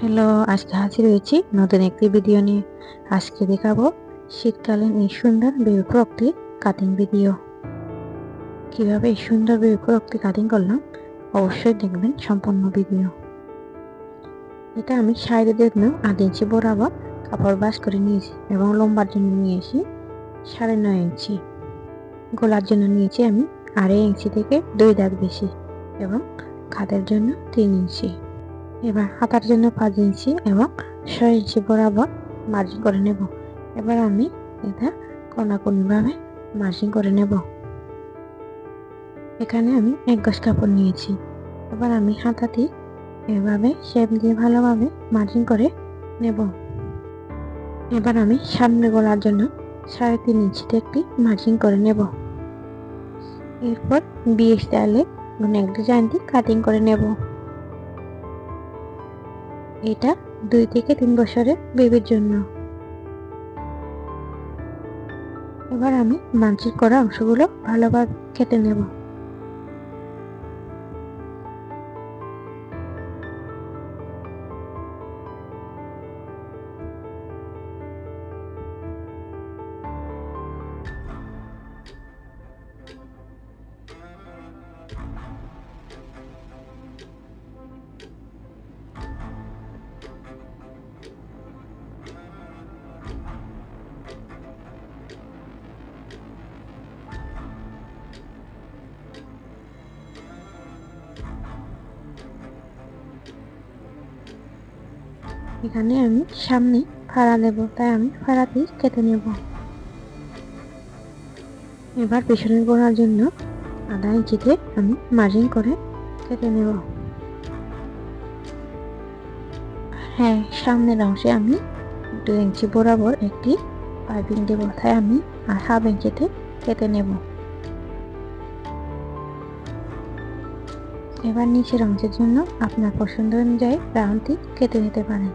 Hello, আজকে হাজির হয়েছি নতুন একটি ভিডিও নিয়ে। আজকে দেখাবো শীতকালীন এই সুন্দর বেবি ফ্রকটি কাটিং ভিডিও কীভাবে এই সুন্দর বেবি ফ্রকটি কাটিং করলাম, অবশ্যই দেখবেন সম্পূর্ণ ভিডিও এটা আমি সাইডে দেখলাম আট ইঞ্চি বরাবর কাপড় বাস করে নিয়েছি এবং লম্বার জন্য নিয়েছি সাড়ে নয় ইঞ্চি। গোলার জন্য নিয়েছি আমি আড়াই ইঞ্চি থেকে দুই দাগ বেশি এবং খাদের জন্য তিন ইঞ্চি। এবার হাতার জন্য পাঁচ ইঞ্চি এবং ছয় ইঞ্চি বরাবর মার্জিন করে নেব। এবার আমি এটা কোনাকুনিভাবে মার্জিন করে নেব। এখানে আমি এক গজ কাপড় নিয়েছি। এবার আমি হাতাটি এভাবে শেপ দিয়ে ভালোভাবে মার্জিন করে নেব। এবার আমি সামনে গলার জন্য সাড়ে তিন ইঞ্চিতে একটি মার্জিন করে নেব। এরপর বিয়ে স্টাইলে নেক ডিজাইনটি কাটিং করে নেব। এটা দুই থেকে তিন বছরের বেবির জন্য। এবার আমি মাঞ্চির করা অংশগুলো ভালোভাবে খেতে নেব। এখানে আমি সামনে ফাড়া দেব তাই আমি ফাড়াতেই কেটে নেব। এবার পেছনের গোড়ার জন্য আধা ইঞ্চিতে আমি মার্জিন করে কেটে নেব। হ্যাঁ সামনের অংশে আমি দু ইঞ্চি বরাবর একটি পাইপিং দেব, তাই আমি হাফ ইঞ্চিতে কেটে নেব। এবার নিচের অংশের জন্য আপনার পছন্দ অনুযায়ী রাউন্ডটি কেটে নিতে পারেন।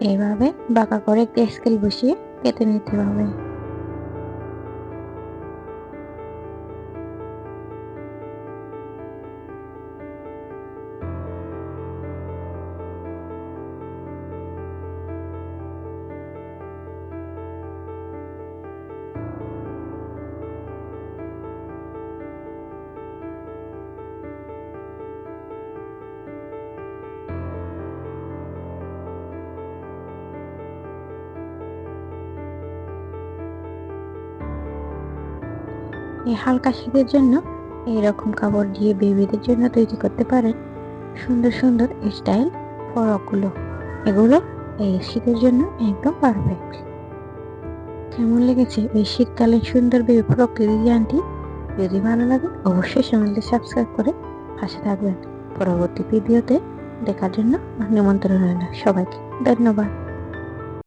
এইভাবে বাঁকা করে স্কেল বসিয়ে কেটে নিতে হবে। এই হালকা শীতের জন্য এইরকম কাপড় দিয়ে বেবিদের জন্য তৈরি করতে পারেন। সুন্দর সুন্দর স্টাইল ফরকগুলো। এগুলো এই শীতের জন্য একদম পারফেক্ট কেমন লেগেছে এই শীতকালীন সুন্দর বেবি ফ্রক ডিজাইনটি যদি ভালো লাগে, অবশ্যই চ্যানেলটি সাবস্ক্রাইব করে পাশে থাকবেন। পরবর্তী ভিডিওতে দেখার জন্য নিমন্ত্রণ রইল সবাইকে। ধন্যবাদ।